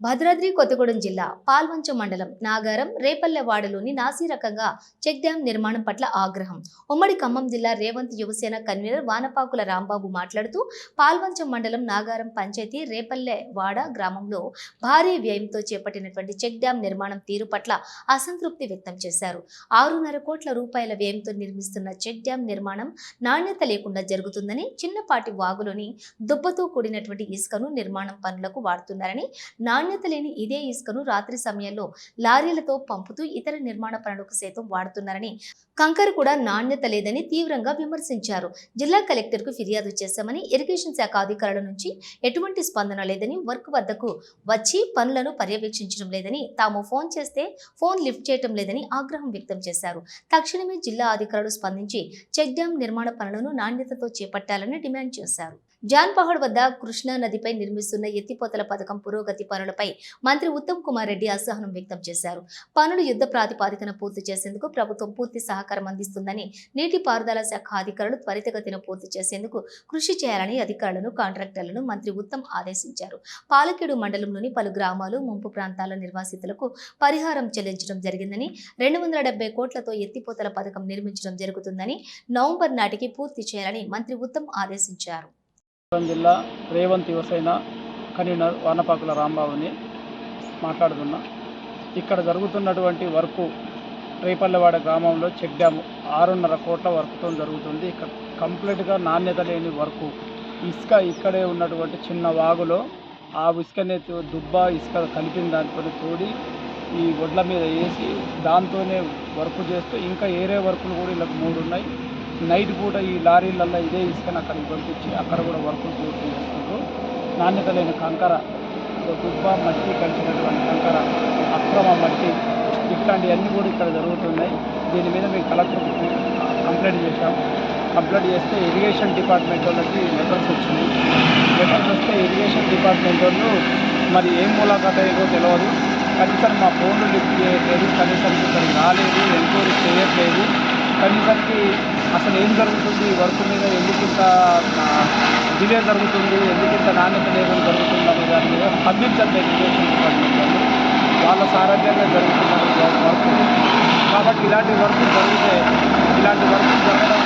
భద్రాద్రి కొత్తగూడెం జిల్లా పాల్వంచ మండలం నాగారం రేపల్లెవాడలోని నాసీ రకంగా చెక్ డ్యాం నిర్మాణం పట్ల ఆగ్రహం. ఉమ్మడి ఖమ్మం జిల్లా రేవంత్ యువసేన కన్వీనర్ వానపాకుల రాంబాబు మాట్లాడుతూ పాల్వంచ మండలం నాగారం పంచాయతీ రేపల్లెవాడ గ్రామంలో భారీ వ్యయంతో చేపట్టినటువంటి చెక్ డ్యాం నిర్మాణం తీరు పట్ల అసంతృప్తి వ్యక్తం చేశారు. ఆరున్నర కోట్ల రూపాయల వ్యయంతో నిర్మిస్తున్న చెక్ డ్యాం నిర్మాణం నాణ్యత లేకుండా జరుగుతుందని చిన్నపాటి వాగులోని దుబ్బతో కూడినటువంటి ఇసుకను నిర్మాణం పనులకు వాడుతున్నారని నాణ్యత లేని ఇదే ఇసుకను రాత్రి సమయంలో లారీలతో పంపుతూ ఇతర నిర్మాణ పనులకు సైతం వాడుతున్నారని కంకర కూడా నాణ్యత లేదని తీవ్రంగా విమర్శించారు. జిల్లా కలెక్టర్కు ఫిర్యాదు చేశామని ఇరిగేషన్ శాఖ అధికారుల నుంచి ఎటువంటి స్పందన లేదని వర్క్ వద్దకు వచ్చి పనులను పర్యవేక్షించడం లేదని తాము ఫోన్ చేస్తే ఫోన్ లిఫ్ట్ చేయటం లేదని ఆగ్రహం వ్యక్తం చేశారు. తక్షణమే జిల్లా అధికారులు స్పందించి చెక్ డ్యాం నిర్మాణ పనులను నాణ్యతతో చేపట్టాలని డిమాండ్ చేశారు. జాన్పహాడ్ వద్ద కృష్ణా నదిపై నిర్మిస్తున్న ఎత్తిపోతల పథకం పురోగతి పనులపై మంత్రి ఉత్తమ్ కుమార్ రెడ్డి అసహనం వ్యక్తం చేశారు. పనులు యుద్ధ ప్రాతిపాదికన పూర్తి చేసేందుకు ప్రభుత్వం పూర్తి సహకారం అందిస్తుందని నీటిపారుదల శాఖ అధికారులు త్వరితగతిన పూర్తి చేసేందుకు కృషి చేయాలని అధికారులను కాంట్రాక్టర్లను మంత్రి ఉత్తమ్ ఆదేశించారు. పాలకేడు మండలంలోని పలు గ్రామాలు ముంపు ప్రాంతాల నిర్వాసితులకు పరిహారం చెల్లించడం జరిగిందని రెండు వందల డెబ్బై కోట్లతో ఎత్తిపోతల పథకం నిర్మించడం జరుగుతుందని నవంబర్ నాటికి పూర్తి చేయాలని మంత్రి ఉత్తమ్ ఆదేశించారు. జిల్లా రేవంత్ యువసేన కన్వీనర్ వానపాకుల రాంబాబుని మాట్లాడుతున్నా. ఇక్కడ జరుగుతున్నటువంటి వర్కు రేపల్లెవాడ గ్రామంలో చెక్ డ్యామ్ ఆరున్నర కోట్ల వర్క్తో జరుగుతుంది. ఇక్కడ కంప్లీట్గా నాణ్యత లేని వర్క్. ఇసుక ఇక్కడే ఉన్నటువంటి చిన్న వాగులో ఆ ఇసుకనే దుబ్బ ఇసుక కలిపిన దాంతో తోడి ఈ ఒడ్ల మీద వేసి దాంతోనే వర్క్ చేస్తూ ఇంకా ఏరే వర్కులు కూడా ఇలా మూడు ఉన్నాయి నైట్ పూట ఈ లారీలల్లో ఇదే ఇసుకని అక్కడికి పంపించి అక్కడ కూడా వర్కులు పూర్తి చేసుకుంటూ నాణ్యత లేని కంకర గుబ్బ మట్టి కలిసినటువంటి కంకర అక్రమ మట్టి ఇట్లాంటివన్నీ కూడా ఇక్కడ జరుగుతున్నాయి. దీని మీద మేము కలెక్టర్ కంప్లైంట్ చేశాం. కంప్లైంట్ చేస్తే ఇరిగేషన్ డిపార్ట్మెంట్ వాళ్ళకి లెటర్స్ వచ్చినాయి. లెటర్స్ వస్తే ఇరిగేషన్ డిపార్ట్మెంట్ వాళ్ళు మరి ఏం మూలాఖాత ఏదో తెలియదు కనీసం మా ఫోన్లు లిఫ్ట్ చేయట్లేదు కనీసం ఇక్కడికి రాలేదు ఎంక్వైరీ చేయట్లేదు. కనీసానికి అసలు ఏం జరుగుతుంది? వర్క్ మీద ఎందుకు ఇంత డిలే జరుగుతుంది? ఎందుకు ఇంత నాణ్యత లేదని జరుగుతుంది అనే దాని మీద స్పందించట్లేదు ఇరిగేషన్ డిపార్ట్మెంట్ వాళ్ళు వాళ్ళ సారథ్యంగా జరుగుతున్న వర్క్? కాబట్టి ఇలాంటి వర్క్ జరిగితే ఇలాంటి వర్క్ జరగడం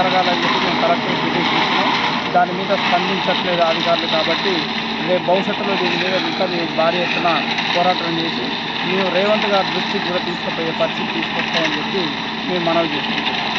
జరగాలని చెప్పి మేము కలెక్టర్ పిటిషన్ దాని మీద స్పందించట్లేదు అధికారులు కాబట్టి రేపు భవిష్యత్తులో దీని మీద ఇంకా మేము భారీ ఎత్తున పోరాటం చేసి మేము రేవంత్ గారి దృష్టికి కూడా తీసుకుపోయే పరిస్థితి తీసుకొస్తామని చెప్పి మేము మనవి చేసుకుంటున్నాం.